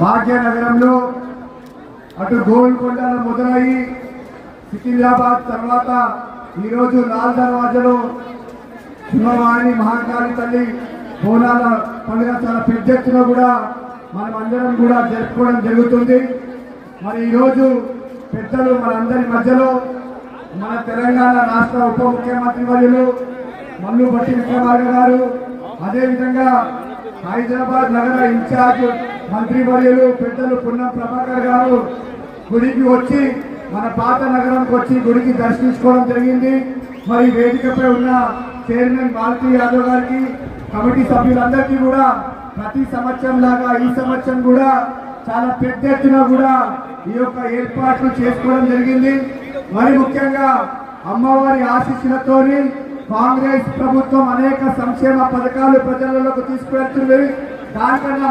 భాగ్యనగరంలో అటు గోల్కొండ మొదలయ్యి సికింద్రాబాద్ తర్వాత ఈరోజు లాల్ దర్వాజలో సింహవాణి మహాకాళి తల్లి బోనాల పండుగ చాలా పెద్ద ఎత్తున కూడా మనం అందరం కూడా జరుపుకోవడం జరుగుతుంది. మరి ఈరోజు పెద్దలు మనందరి మధ్యలో మన తెలంగాణ రాష్ట్ర ఉప ముఖ్యమంత్రి వర్యులు మల్లు భట్టి విక్రమార్గ గారు అదేవిధంగా హైదరాబాద్ నగర ఇన్ఛార్జ్ మంత్రి వర్యులు పెద్దలు పున్నం ప్రభాకర్ గారు గుడికి వచ్చి మన పాత నగరానికి వచ్చి గుడికి దర్శించుకోవడం జరిగింది. మరి వేదికపై ఉన్న చైర్మన్ మాలతీ యాదవ్ గారికి కమిటీ సభ్యులందరికీ కూడా ప్రతి సంవత్సరం లాగా ఈ సంవత్సరం కూడా చాలా పెద్ద ఎత్తున కూడా ఈ యొక్క ఏర్పాట్లు చేసుకోవడం జరిగింది. మరి ముఖ్యంగా అమ్మవారి ఆశీస్సులతోని కాంగ్రెస్ ప్రభుత్వం అనేక సంక్షేమ పథకాలు ప్రజలలోకి తీసుకువెళ్తుంది దానికన్నా